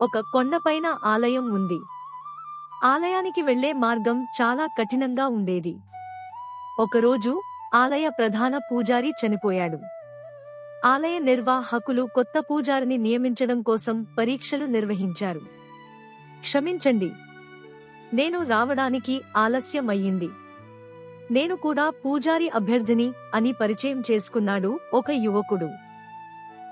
ఒక కొండపైన ఆలయం ఉంది. ఆలయానికి వెళ్ళే మార్గం చాలా కఠినంగా ఉండేది. ఒకరోజు ఆలయ ప్రధాన పూజారి చనిపోయాడు. ఆలయ నిర్వాహకులు కొత్త పూజారిని నియమించడం కోసం పరీక్షలు నిర్వహించారు. క్షమించండి నేను రావడానికి ఆలస్యమయ్యింది. నేను కూడా పూజారి అభ్యర్థిని అని పరిచయం చేసుకున్నాడు ఒక యువకుడు.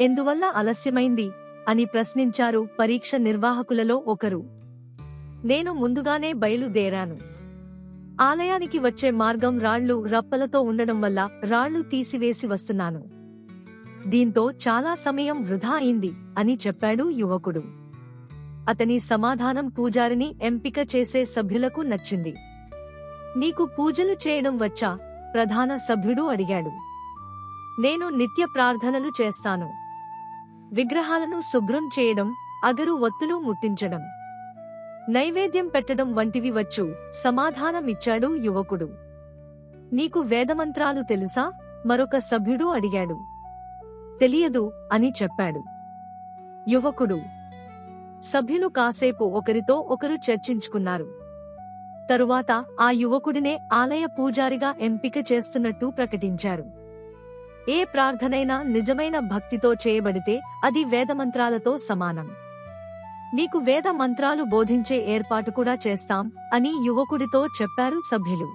ఎందువల్ల ఆలస్యమైంది? అని ప్రశ్నించారు పరీక్ష నిర్వాహకులలో ఒకరు. నేను ముందుగానే బయలుదేరాను. ఆలయానికి వచ్చే మార్గం రాళ్ళు రప్పలతో ఉండడం వల్ల రాళ్ళు తీసివేసి వస్తున్నాను. దీంతో చాలా సమయం వృధా అయింది అని చెప్పాడు యువకుడు. అతని సమాధానం పూజారిని ఎంపిక చేసే సభ్యులకు నచ్చింది. నీకు పూజలు చేయడం వచ్చా? ప్రధాన సభ్యుడు అడిగాడు. నేను నిత్య ప్రార్థనలు చేస్తాను. విగ్రహాలను శుభ్రం చేయడం అగరు ఒత్తులు ముట్టించడం. నైవేద్యం పెట్టడం వంటివి వచ్చు సమాధానమిచ్చాడు యువకుడు. నీకు వేదమంత్రాలు తెలుసా? మరొక సభ్యుడు అడిగాడు. తెలియదు అని చెప్పాడు. యువకుడు. సభ్యులు కాసేపు ఒకరితో ఒకరు చర్చించుకున్నారు. తరువాత ఆ యువకుడినే ఆలయ పూజారిగా ఎంపిక చేస్తున్నట్టు ప్రకటించారు. ఏ ప్రార్థనైనా నిజమైన భక్తితో చేయబడితే అది వేదమంత్రాలతో సమానం. నీకు వేద మంత్రాలు బోధించే ఏర్పాటు కూడా చేస్తాం అని యువకుడితో చెప్పారు సభ్యులు.